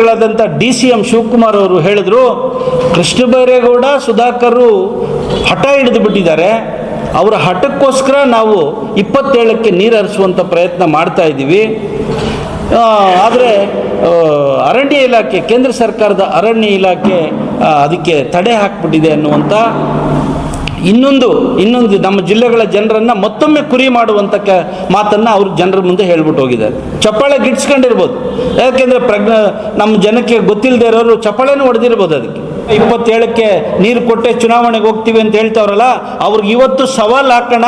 ಗಳಾದಂಥ D C M Shivakumar ಅವರು ಹೇಳಿದ್ರು, ಕೃಷ್ಣ ಬೈರೇಗೌಡ, ಸುಧಾಕರ್ ಹಠ ಹಿಡಿದು ಬಿಟ್ಟಿದ್ದಾರೆ. ಅವರ ಹಠಕ್ಕೋಸ್ಕರ ನಾವು ಇಪ್ಪತ್ತೇಳಕ್ಕೆ ನೀರು ಹರಿಸುವಂಥ ಪ್ರಯತ್ನ ಮಾಡ್ತಾ ಇದ್ದೀವಿ. ಆದರೆ ಅರಣ್ಯ ಇಲಾಖೆ, ಕೇಂದ್ರ ಸರ್ಕಾರದ ಅರಣ್ಯ ಇಲಾಖೆ ಅದಕ್ಕೆ ತಡೆ ಹಾಕ್ಬಿಟ್ಟಿದೆ ಅನ್ನುವಂಥ ಇನ್ನೊಂದು ಇನ್ನೊಂದು ನಮ್ಮ ಜಿಲ್ಲೆಗಳ ಜನರನ್ನು ಮತ್ತೊಮ್ಮೆ ಕುರಿ ಮಾಡುವಂಥ ಕ ಮಾತನ್ನು ಅವರು ಜನರ ಮುಂದೆ ಹೇಳ್ಬಿಟ್ಟು ಹೋಗಿದ್ದಾರೆ. ಚಪ್ಪಾಳೆ ಗಿಟ್ಸ್ಕೊಂಡಿರ್ಬೋದು ಯಾಕೆಂದರೆ ಪ್ರಜ್ಞ, ನಮ್ಮ ಜನಕ್ಕೆ ಗೊತ್ತಿಲ್ಲದೆ ಇರೋರು ಚಪ್ಪಾಳೆನೂ ಹೊಡೆದಿರ್ಬೋದು ಅದಕ್ಕೆ. ಇಪ್ಪತ್ತೇಳಕ್ಕೆ ನೀರು ಕೊಟ್ಟೆ ಚುನಾವಣೆಗೆ ಹೋಗ್ತೀವಿ ಅಂತ ಹೇಳ್ತಾವ್ರಲ್ಲ, ಅವ್ರಿಗೆ ಇವತ್ತು ಸವಾಲು ಹಾಕೋಣ.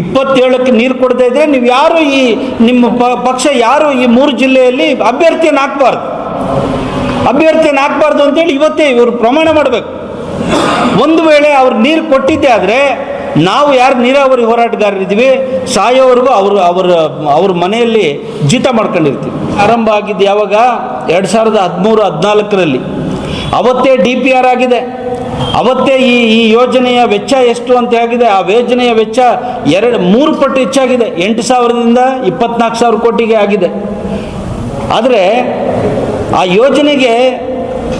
ಇಪ್ಪತ್ತೇಳಕ್ಕೆ ನೀರು ಕೊಡದೇ ನೀವು ಯಾರು ಈ, ನಿಮ್ಮ ಪಕ್ಷ ಯಾರು ಈ ಮೂರು ಜಿಲ್ಲೆಯಲ್ಲಿ ಅಭ್ಯರ್ಥಿಯನ್ನು ಹಾಕ್ಬಾರ್ದು. ಅಭ್ಯರ್ಥಿಯನ್ನು ಹಾಕ್ಬಾರ್ದು ಅಂತೇಳಿ ಇವತ್ತೇ ಇವರು ಪ್ರಮಾಣ ಮಾಡಬೇಕು. ಒಂದು ವೇಳೆ ಅವ್ರು ನೀರು ಕೊಟ್ಟಿದ್ದೆ ಆದರೆ ನಾವು ಯಾರು ನೀರಾವರಿ ಹೋರಾಟಗಾರರಿದ್ದೀವಿ, ಸಾಯೋವರೆಗೂ ಅವರು ಅವರ, ಅವ್ರ ಮನೆಯಲ್ಲಿ ಜೀತ ಮಾಡ್ಕೊಂಡಿರ್ತೀವಿ. ಆರಂಭ ಆಗಿದ್ದು ಯಾವಾಗ? ಎರಡು ಸಾವಿರದ ಹದಿಮೂರು, ಹದಿನಾಲ್ಕರಲ್ಲಿ. ಅವತ್ತೇ ಡಿ ಪಿ ಆರ್ ಆಗಿದೆ. ಅವತ್ತೇ ಈ ಈ ಯೋಜನೆಯ ವೆಚ್ಚ ಎಷ್ಟು ಅಂತ ಆಗಿದೆ ಆ ಯೋಜನೆಯ ವೆಚ್ಚ ಎರಡು, ಮೂರು ಪಟ್ಟು ಹೆಚ್ಚಾಗಿದೆ. ಎಂಟು ಸಾವಿರದಿಂದ ಇಪ್ಪತ್ನಾಲ್ಕು ಸಾವಿರ ಕೋಟಿಗೆ ಆಗಿದೆ. ಆದರೆ ಆ ಯೋಜನೆಗೆ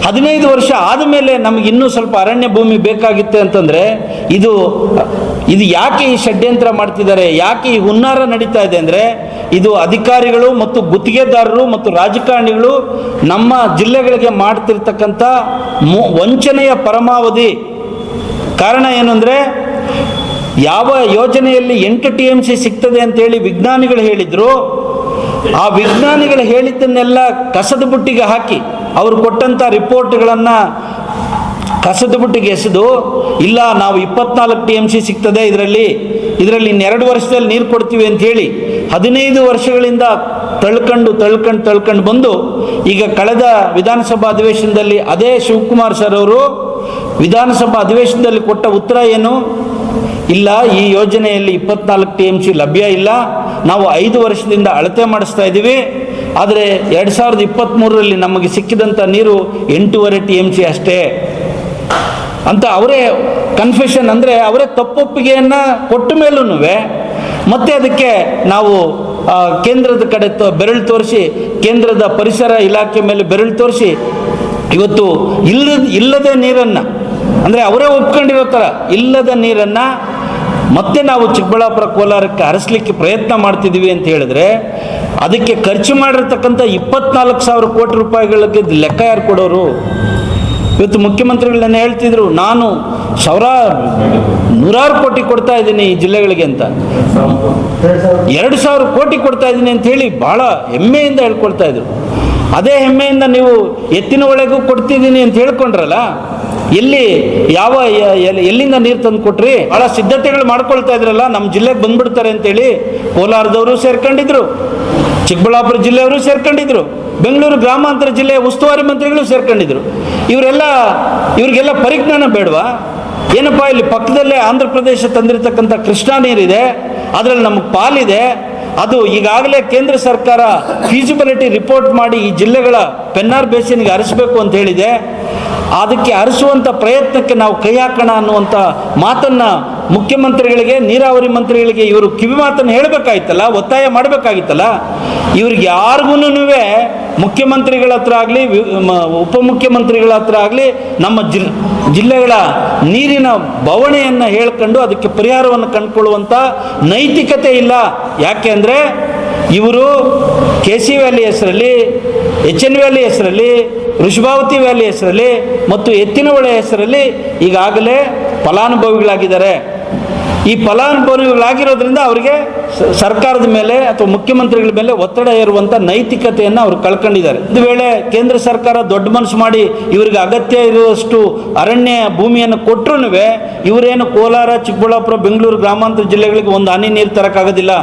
ಹದಿನೈದು ವರ್ಷ ಆದಮೇಲೆ ನಮಗೆ ಇನ್ನೂ ಸ್ವಲ್ಪ ಅರಣ್ಯ ಭೂಮಿ ಬೇಕಾಗಿತ್ತೆ ಅಂತಂದರೆ ಇದು ಇದು ಯಾಕೆ ಈ ಷಡ್ಯಂತ್ರ ಮಾಡ್ತಿದ್ದಾರೆ, ಯಾಕೆ ಈ ಹುನ್ನಾರ ನಡೀತಾ ಇದೆ ಅಂದರೆ ಇದು ಅಧಿಕಾರಿಗಳು ಮತ್ತು ಗುತ್ತಿಗೆದಾರರು ಮತ್ತು ರಾಜಕಾರಣಿಗಳು ನಮ್ಮ ಜಿಲ್ಲೆಗಳಿಗೆ ಮಾಡ್ತಿರ್ತಕ್ಕಂಥ ವಂಚನೆಯ ಪರಮಾವಧಿ. ಕಾರಣ ಏನು ಅಂದರೆ ಯಾವ ಯೋಜನೆಯಲ್ಲಿ ಎಂಟು ಟಿ ಎಂ ಸಿ ಸಿಗ್ತದೆ ಅಂತೇಳಿ ವಿಜ್ಞಾನಿಗಳು ಹೇಳಿದರು. ಆ ವಿಜ್ಞಾನಿಗಳು ಹೇಳಿದ್ದನ್ನೆಲ್ಲ ಕಸದ ಬುಟ್ಟಿಗೆ ಹಾಕಿ. ಅವರು ಕೊಟ್ಟಂಥ ರಿಪೋರ್ಟ್ಗಳನ್ನು ಕಸದ ಬುಟ್ಟಿಗೆ ಎಸೆದು, ಇಲ್ಲ, ನಾವು ಇಪ್ಪತ್ನಾಲ್ಕು ಟಿ ಎಂ ಸಿ ಸಿಗ್ತದೆ, ಇದರಲ್ಲಿ ಇದರಲ್ಲಿ ಇನ್ನೆರಡು ವರ್ಷದಲ್ಲಿ ನೀರು ಕೊಡ್ತೀವಿ ಅಂತ ಹೇಳಿ ಹದಿನೈದು ವರ್ಷಗಳಿಂದ ತಳ್ಕೊಂಡು ತಳ್ಕೊಂಡು ತಳ್ಕೊಂಡು ಬಂದು, ಈಗ ಕಳೆದ ವಿಧಾನಸಭಾ ಅಧಿವೇಶನದಲ್ಲಿ ಅದೇ ಶಿವಕುಮಾರ್ ಸರ್ ಅವರು ವಿಧಾನಸಭಾ ಅಧಿವೇಶನದಲ್ಲಿ ಕೊಟ್ಟ ಉತ್ತರ ಏನು? ಇಲ್ಲ, ಈ ಯೋಜನೆಯಲ್ಲಿ ಇಪ್ಪತ್ನಾಲ್ಕು ಟಿ ಎಂ ಸಿ ಲಭ್ಯ ಇಲ್ಲ, ನಾವು ಐದು ವರ್ಷದಿಂದ ಅಳತೆ ಮಾಡಿಸ್ತಾ ಇದ್ದೀವಿ ಆದರೆ ಎರಡು ಸಾವಿರದ ಇಪ್ಪತ್ತ್ಮೂರರಲ್ಲಿ ನಮಗೆ ಸಿಕ್ಕಿದಂಥ ನೀರು ಎಂಟೂವರೆ ಟಿ ಎಂ ಸಿ ಅಷ್ಟೇ. ಅಂತ ಅವರೇ ಕನ್ಫೆಷನ್ ಅಂದರೆ ಅವರೇ ತಪ್ಪೊಪ್ಪಿಗೆಯನ್ನು ಕೊಟ್ಟ ಮೇಲೂ ಮತ್ತೆ ಅದಕ್ಕೆ ನಾವು ಕೇಂದ್ರದ ಕಡೆ ತೋ, ಬೆರಳು ತೋರಿಸಿ, ಕೇಂದ್ರದ ಪರಿಸರ ಇಲಾಖೆ ಮೇಲೆ ಬೆರಳು ತೋರಿಸಿ, ಇವತ್ತು ಇಲ್ಲದ ಇಲ್ಲದ ನೀರನ್ನು, ಅಂದರೆ ಅವರೇ ಒಪ್ಕೊಂಡಿರೋ ಥರ ಇಲ್ಲದ ನೀರನ್ನು ಮತ್ತೆ ನಾವು ಚಿಕ್ಕಬಳ್ಳಾಪುರ ಕೋಲಾರಕ್ಕೆ ಹರಿಸ್ಲಿಕ್ಕೆ ಪ್ರಯತ್ನ ಮಾಡ್ತಿದ್ದೀವಿ ಅಂತ ಹೇಳಿದ್ರೆ ಅದಕ್ಕೆ ಖರ್ಚು ಮಾಡಿರ್ತಕ್ಕಂಥ ಇಪ್ಪತ್ನಾಲ್ಕು ಸಾವಿರ ಕೋಟಿ ರೂಪಾಯಿಗಳಿಗೆ ಲೆಕ್ಕ ಯಾರು ಕೊಡೋರು? ಇವತ್ತು ಮುಖ್ಯಮಂತ್ರಿಗಳನ್ನ ಹೇಳ್ತಿದ್ರು, ನಾನು ಸಾವಿರ ನೂರಾರು ಕೋಟಿ ಕೊಡ್ತಾ ಇದ್ದೀನಿ ಈ ಜಿಲ್ಲೆಗಳಿಗೆ ಅಂತ. ಎರಡು ಸಾವಿರ ಕೋಟಿ ಕೊಡ್ತಾ ಇದ್ದೀನಿ ಅಂತ ಹೇಳಿ ಭಾಳ ಹೆಮ್ಮೆಯಿಂದ ಹೇಳ್ಕೊಳ್ತಾ ಇದ್ರು. ಅದೇ ಹೆಮ್ಮೆಯಿಂದ ನೀವು ಎತ್ತಿನ ಒಳಗೂ ಕೊಡ್ತಿದ್ದೀನಿ ಅಂತ ಹೇಳ್ಕೊಂಡ್ರಲ್ಲ, ಎಲ್ಲಿ ಯಾವ ಎಲ್ಲಿಂದ ನೀರು ತಂದು ಕೊಟ್ರಿ? ಭಾಳ ಸಿದ್ಧತೆಗಳು ಮಾಡ್ಕೊಳ್ತಾ ಇದ್ರಲ್ಲ ನಮ್ಮ ಜಿಲ್ಲೆಗೆ ಬಂದ್ಬಿಡ್ತಾರೆ ಅಂತೇಳಿ ಕೋಲಾರದವರು ಸೇರ್ಕೊಂಡಿದ್ರು. ಚಿಕ್ಕಬಳ್ಳಾಪುರ ಜಿಲ್ಲೆಯವರು ಸೇರ್ಕೊಂಡಿದ್ರು. ಬೆಂಗಳೂರು ಗ್ರಾಮಾಂತರ ಜಿಲ್ಲೆಯ ಉಸ್ತುವಾರಿ ಮಂತ್ರಿಗಳು ಸೇರ್ಕೊಂಡಿದ್ರು. ಇವರೆಲ್ಲ, ಇವರಿಗೆಲ್ಲ ಪರಿಜ್ಞಾನ ಬೇಡವಾ? ಏನಪ್ಪ, ಇಲ್ಲಿ ಪಕ್ಕದಲ್ಲೇ ಆಂಧ್ರ ಪ್ರದೇಶ ತಂದಿರತಕ್ಕಂಥ ಕೃಷ್ಣಾ ನೀರಿದೆ, ಅದರಲ್ಲಿ ನಮಗೆ ಪಾಲಿದೆ. ಅದು ಈಗಾಗಲೇ ಕೇಂದ್ರ ಸರ್ಕಾರ ಫೀಸಿಬಿಲಿಟಿ ರಿಪೋರ್ಟ್ ಮಾಡಿ ಈ ಜಿಲ್ಲೆಗಳ ಪೆನ್ನಾರ್ ಬೇಸಿನ್ಗೆ ಹರಿಸಬೇಕು ಅಂತ ಹೇಳಿದೆ. ಅದಕ್ಕೆ ಹರಿಸುವಂಥ ಪ್ರಯತ್ನಕ್ಕೆ ನಾವು ಕೈ ಹಾಕೋಣ ಅನ್ನುವಂಥ ಮಾತನ್ನು ಮುಖ್ಯಮಂತ್ರಿಗಳಿಗೆ, ನೀರಾವರಿ ಮಂತ್ರಿಗಳಿಗೆ ಇವರು ಕಿವಿ ಮಾತನ್ನು ಹೇಳಬೇಕಾಗಿತ್ತಲ್ಲ ಒತ್ತಾಯ ಮಾಡಬೇಕಾಗಿತ್ತಲ್ಲ, ಇವ್ರಿಗೆ ಯಾರಿಗೂ ಮುಖ್ಯಮಂತ್ರಿಗಳ ಹತ್ರ ಆಗಲಿ ಉಪಮುಖ್ಯಮಂತ್ರಿಗಳ ಹತ್ರ ಆಗಲಿ, ನಮ್ಮ ಜಿಲ್ ಜಿಲ್ಲೆಗಳ ನೀರಿನ ಬವಣೆಯನ್ನು ಹೇಳ್ಕೊಂಡು ಅದಕ್ಕೆ ಪರಿಹಾರವನ್ನು ಕಂಡುಕೊಳ್ಳುವಂಥ ನೈತಿಕತೆ ಇಲ್ಲ. ಯಾಕೆ ಅಂದರೆ ಇವರು ಕೆ ಸಿ ವ್ಯಾಲಿ ಹೆಸರಲ್ಲಿ ಎಚ್ ಎನ್ ವ್ಯಾಲಿ ಹೆಸರಲ್ಲಿ, ಋಷಭಾವತಿ ವ್ಯಾಲಿ ಹೆಸರಲ್ಲಿ ಮತ್ತು ಎತ್ತಿನಹೊಳೆ ಹೆಸರಲ್ಲಿ ಈಗಾಗಲೇ ಫಲಾನುಭವಿಗಳಾಗಿದ್ದಾರೆ. ಈ ಫಲಾನುಭವಿಗಳಾಗಿರೋದ್ರಿಂದ ಅವರಿಗೆ ಸರ್ಕಾರದ ಮೇಲೆ ಅಥವಾ ಮುಖ್ಯಮಂತ್ರಿಗಳ ಮೇಲೆ ಒತ್ತಡ ಇರುವಂಥ ನೈತಿಕತೆಯನ್ನು ಅವರು ಕಳ್ಕೊಂಡಿದ್ದಾರೆ. ಒಂದು ವೇಳೆ ಕೇಂದ್ರ ಸರ್ಕಾರ ದೊಡ್ಡ ಮನಸ್ಸು ಮಾಡಿ ಇವರಿಗೆ ಅಗತ್ಯ ಇರುವಷ್ಟು ಅರಣ್ಯ ಭೂಮಿಯನ್ನು ಕೊಟ್ಟರೂ ಇವರೇನು ಕೋಲಾರ, ಚಿಕ್ಕಬಳ್ಳಾಪುರ, ಬೆಂಗಳೂರು ಗ್ರಾಮಾಂತರ ಜಿಲ್ಲೆಗಳಿಗೆ ಒಂದು ಹನಿ ನೀರು ತರೋಕ್ಕಾಗೋದಿಲ್ಲ.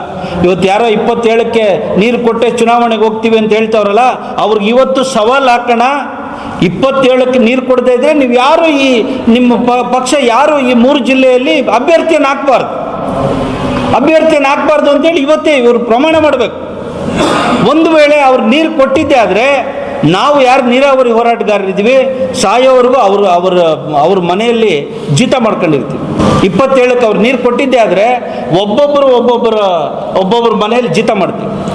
ಇವತ್ತು ಯಾರೋ ಇಪ್ಪತ್ತೇಳಕ್ಕೆ ನೀರು ಕೊಟ್ಟೆ ಚುನಾವಣೆಗೆ ಹೋಗ್ತೀವಿ ಅಂತ ಹೇಳ್ತಾವ್ರಲ್ಲ, ಅವ್ರಿಗೆ ಇವತ್ತು ಸವಾಲು ಹಾಕೋಣ ಇಪ್ಪತ್ತೇಳಕ್ಕೆ ನೀರು ಕೊಡದೇ ಇದ್ರೆ ನೀವು ಯಾರು ಈ ನಿಮ್ಮ ಪಕ್ಷ ಯಾರು ಈ ಮೂರು ಜಿಲ್ಲೆಯಲ್ಲಿ ಅಭ್ಯರ್ಥಿಯನ್ನು ಹಾಕ್ಬಾರ್ದು? ಅಭ್ಯರ್ಥಿಯನ್ನು ಹಾಕ್ಬಾರ್ದು ಅಂತೇಳಿ ಇವತ್ತೇ ಇವರು ಪ್ರಮಾಣ ಮಾಡಬೇಕು. ಒಂದು ವೇಳೆ ಅವ್ರು ನೀರು ಕೊಟ್ಟಿದ್ದೆ ಆದರೆ ನಾವು ಯಾರು ನೀರಾವರಿ ಹೋರಾಟಗಾರರಿದ್ದೀವಿ, ಸಾಯೋವರೆಗೂ ಅವರು, ಅವರ, ಅವ್ರ ಮನೆಯಲ್ಲಿ ಜೀತ ಮಾಡ್ಕೊಂಡಿರ್ತೀವಿ. ಇಪ್ಪತ್ತೇಳಕ್ಕೆ ಅವ್ರು ನೀರು ಕೊಟ್ಟಿದ್ದೆ ಆದರೆ ಒಬ್ಬೊಬ್ಬರು ಒಬ್ಬೊಬ್ಬರ ಒಬ್ಬೊಬ್ಬರ ಮನೆಯಲ್ಲಿ ಜೀತ ಮಾಡ್ತೀವಿ.